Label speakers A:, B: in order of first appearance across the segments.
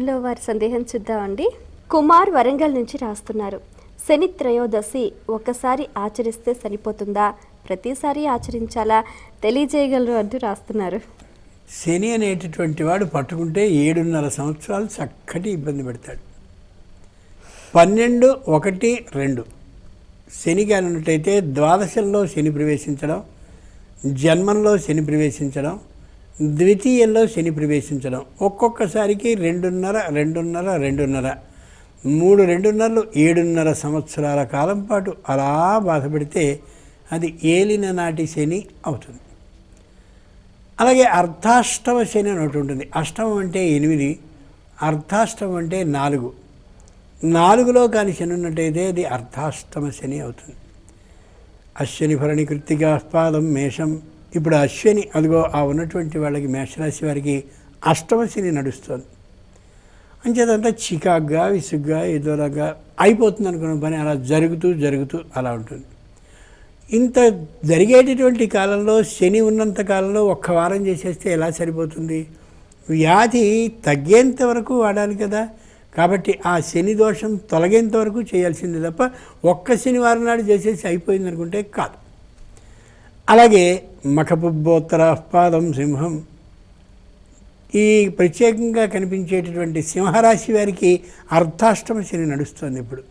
A: లో వారి సందేహం చూద్దామండి. కుమార్ వరంగల్ నుంచి రాస్తున్నారు. శని త్రయోదశి ఒకసారి ఆచరిస్తే సరిపోతుందా? ప్రతిసారి ఆచరించాలా? తెలియజేయగలరు అంటూ రాస్తున్నారు.
B: శని అనేటటువంటి వాడు పట్టుకుంటే ఏడున్నర సంవత్సరాలు చక్కటి ఇబ్బంది పెడతాడు. పన్నెండు ఒకటి రెండు. శని కానున్నట్టయితే ద్వాదశంలో శని ప్రవేశించడం జన్మంలో శని ప్రవేశించడం ద్వితీయంలో శని ప్రవేశించడం. ఒక్కొక్కసారికి రెండున్నర రెండున్నర రెండున్నర. మూడు రెండున్నరలు ఏడున్నర సంవత్సరాల కాలం పాటు అలా బాధపడితే అది ఏలిన నాటి శని అవుతుంది. అలాగే అర్ధాష్టమ శని అని ఒకటి ఉంటుంది. అష్టమం అంటే ఎనిమిది అర్ధాష్టమం అంటే నాలుగు. నాలుగులో కాని శని ఉన్నట్టయితే అది అర్ధాష్టమ శని అవుతుంది. అశ్వని భరణి కృత్తికాస్పాదం మేషం ఇప్పుడు అశ్విని అదిగో ఆ ఉన్నటువంటి వాళ్ళకి మేషరాశి వారికి అష్టమ శని నడుస్తుంది. అంచేదంతా చికాగ్గా విసుగ్గా ఏదోలాగా అయిపోతుంది అనుకున్న పని అలా జరుగుతూ జరుగుతూ అలా ఉంటుంది. ఇంత జరిగేటటువంటి కాలంలో శని ఉన్నంత కాలంలో ఒక్క వారం చేసేస్తే ఎలా సరిపోతుంది? వ్యాధి తగ్గేంత వరకు వాడాలి కదా. కాబట్టి ఆ శని దోషం తొలగేంత వరకు చేయాల్సింది తప్ప ఒక్క శనివారం నాడు చేసేసి అయిపోయింది అనుకుంటే కాదు. అలాగే మఖపుబ్బోత్తరాహ్పాదం సింహం. ఈ ప్రత్యేకంగా కనిపించేటటువంటి సింహరాశి వారికి అర్ధాష్టమ శని నడుస్తుంది ఇప్పుడు.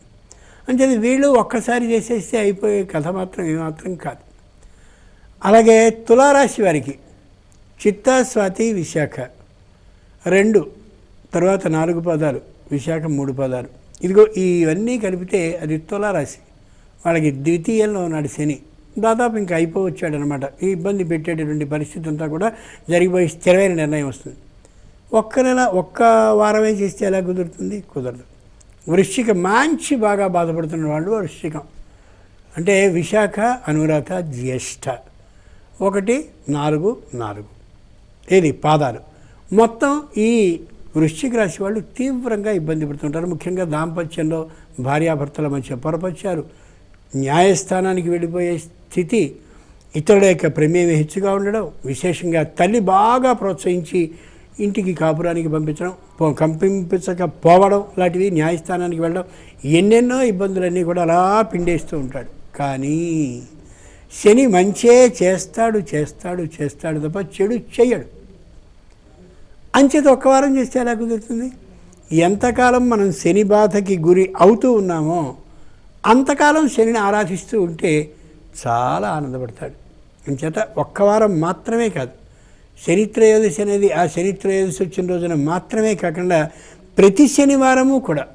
B: అంచేది వీళ్ళు ఒక్కసారి చేసేస్తే అయిపోయే కథ మాత్రం ఏమాత్రం కాదు. అలాగే తులారాశి వారికి చిత్తా స్వాతి విశాఖ రెండు తర్వాత నాలుగు పదాలు విశాఖ మూడు పదాలు. ఇదిగో ఇవన్నీ కలిపితే అది తులారాశి. వాళ్ళకి ద్వితీయంలో ఉన్నాడు శని. దాదాపు ఇంకా అయిపోవచ్చాడు అనమాట ఈ ఇబ్బంది పెట్టేటటువంటి పరిస్థితి అంతా కూడా జరిగిపోయి స్థిరమైన నిర్ణయం వస్తుంది. ఒక్క నెల ఒక్క వారమే చేస్తే ఎలా కుదురుతుంది? కుదరదు. వృశ్చిక మంచి బాగా బాధపడుతున్న వాళ్ళు వృశ్చికం. అంటే విశాఖ అనురాధ జ్యేష్ఠ. ఒకటి నాలుగు నాలుగు. ఏది? పాదాలు. మొత్తం ఈ వృశ్చిక రాశి వాళ్ళు తీవ్రంగా ఇబ్బంది పడుతుంటారు. ముఖ్యంగా దాంపత్యంలో భార్యాభర్తల మధ్య పొరపచ్చారు. న్యాయస్థానానికి వెళ్ళిపోయే స్థితి ఇతరుల యొక్క ప్రమేయం హెచ్చుగా ఉండడం విశేషంగా తల్లి బాగా ప్రోత్సహించి ఇంటికి కాపురానికి పంపించడం పో- కంపించక పోవడం లాంటివి న్యాయస్థానానికి వెళ్ళడం ఎన్నెన్నో ఇబ్బందులన్నీ కూడా అలా పిండేస్తూ ఉంటాడు. కానీ శని మంచే చేస్తాడు చేస్తాడు చేస్తాడు తప్ప చెడు చెయ్యడు. అంచేత ఒక్క వారం చేస్తే ఎలా కుదురుతుంది? ఎంతకాలం మనం శని బాధకి గురి అవుతూ ఉన్నామో అంతకాలం శనిని ఆరాధిస్తూ ఉంటే చాలా ఆనందపడతాడు. అంచేత ఒక్క వారం మాత్రమే కాదు శనిత్రయోదశి అనేది ఆ శనిత్రయోదశి వచ్చిన రోజున మాత్రమే కాకుండా ప్రతి శనివారము కూడా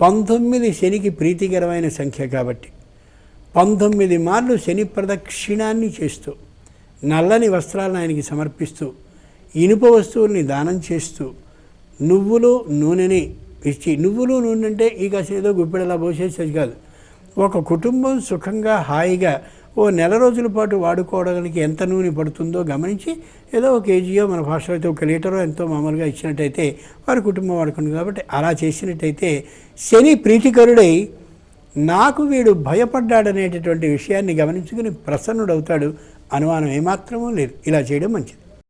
B: పంతొమ్మిది శనికి ప్రీతికరమైన సంఖ్య కాబట్టి పంతొమ్మిది మార్లు శని ప్రదక్షిణాన్ని చేస్తూ నల్లని వస్త్రాలను ఆయనకి సమర్పిస్తూ ఇనుప వస్తువుల్ని దానం చేస్తూ నువ్వులు నూనెని ఇచ్చి నువ్వులు నూనె అంటే ఈ కాసేదో ఏదో గుప్పెడలా పోసేసేది కాదు. ఒక కుటుంబం సుఖంగా హాయిగా ఓ నెల రోజుల పాటు వాడుకోవడానికి ఎంత నూనె పడుతుందో గమనించి ఏదో ఒక కేజీయో మన భాషలో అయితే ఒక లీటరో ఎంతో మామూలుగా ఇచ్చినట్టయితే వారి కుటుంబం వాడుకుంటుంది. కాబట్టి అలా చేసినట్టయితే శని ప్రీతికరుడై నాకు వీడు భయపడ్డాడనేటటువంటి విషయాన్ని గమనించుకుని ప్రసన్నుడవుతాడు. అనుమానం ఏమాత్రమూ లేదు. ఇలా చేయడం మంచిది.